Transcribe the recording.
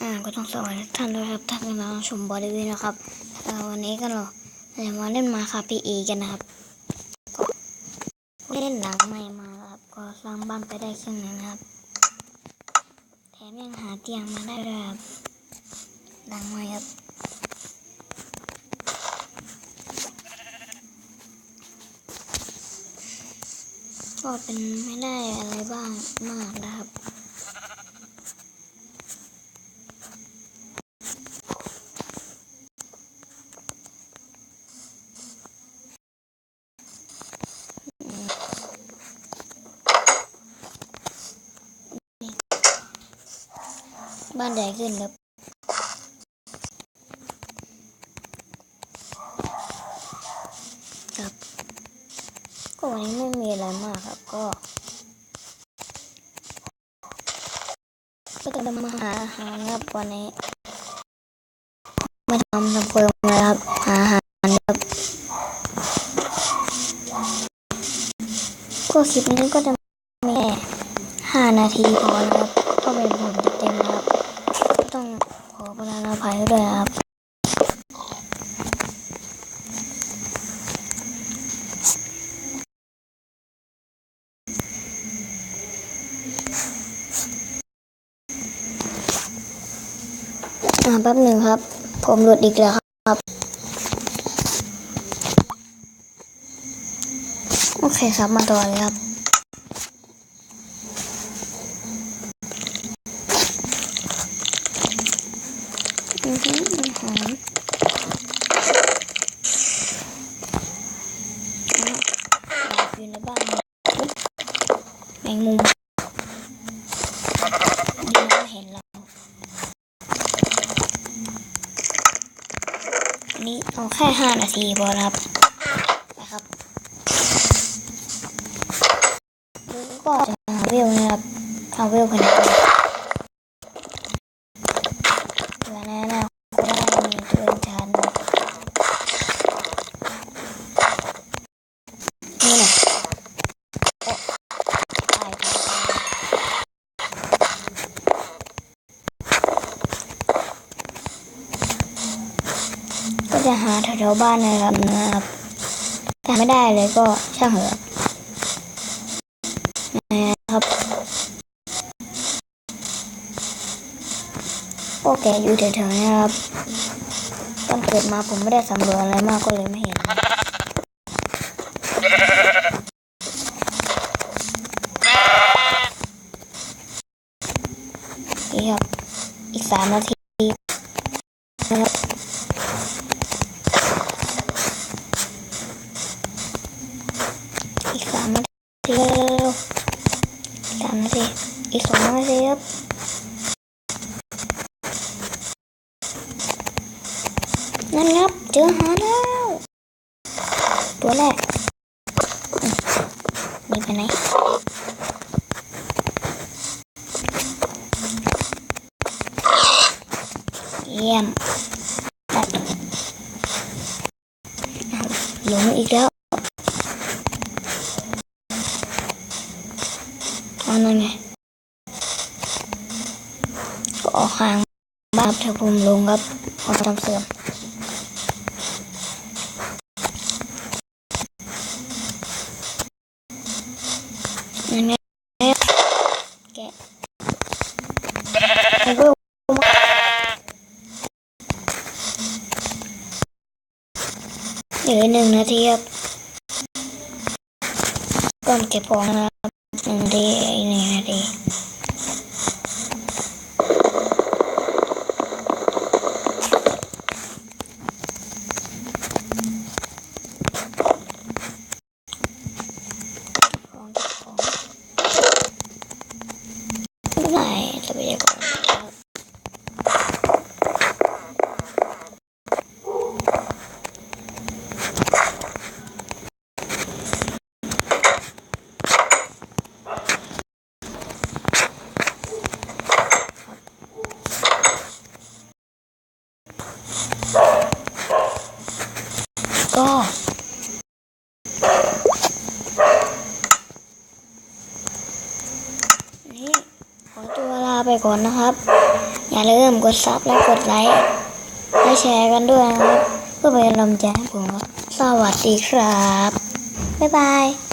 อ่าก็ต้องสวัสดีท่านด้วยครับท่านกำลังชมบอดี้วิวนะครับเอ่วันนี้ก็เราจะมาเล่นมาคาพีเอกันนะครับก็เล่นหลังใหม่มาครับ ก็สร้างบ้านไปได้ครึ่งหนึงครับ แถมยังหาเตียงมาได้ด้วยครับหลังใหม่ครับก็เป็นไม่ได้อะไรบ้างมากนะครับ บ้านใหญ่ขึ้นครับครับก็วันนี้ไม่มีอะไรมากครับก็ก็จะมาหาอาหารครับวันนี้มาทำทำเพิงเลยครับหาอาหารครับก็คลิปนี้ก็จะมีแค่ห้านาทีพอครับ ก็เป็นผลเต็มๆนะครับ ก็ต้องขอประทานอภัยด้วยนะครับ อ่าแป๊บหนึ่งครับ ผมหลุดอีกแล้วครับ โอเคครับมาต่อเลยครับ อือหืออือหืออยู่ในบ้านแมงมุมดีนะเห็นเรา อั นี้เอาแค่ห้านาทีพอครับนะครับแล้วก็จะหาเวลนะครับหาเวลกันดีกว่าเผื่อในอนาคตได้มีตัวเองชันนี่แหละโอ๊ะตายตายตายก็ จะหาแถวๆบ้านนะครับนะครับแต่ไม่ได้เลยก็ช่างเหอะนะครับโอเคอยู่แถวๆนี้ครับตอนเกิดมาผมไม่ได้สำรวจอะไรมากก็เลยไม่เห็นนี่ครับ อีกสามนาทีนะครับอีกสามนาทีเร็วๆสาม นาทีอีกสองนาทีครับนั่นครับเจอหาแล้ว ตัวแรกอืมหนี่ไปไหน เยี่ยมตัดเอาหลงอีกแล้วเอานั่นไง ก็ ออกห่างบ้านถ้าผมลงครับเอทำเสื่อมนั่นไงแกะแล้วก็เหลือหนึ่งนาทีครับก่อนเก็บของนะครับหนึ่งนาทีอีกหนึ่งนาทีของเก็บของไม่ได้ทรัพยากรครับ ก็นี่ขอตัวลาไปก่อนนะครับอย่าอย่าลืมกดซับและกดไลค์และแชร์กันด้วยนะครับ เพื่อเป็นกำลังใจให้ผมครับสวัสดีครับ บ๊ายบาย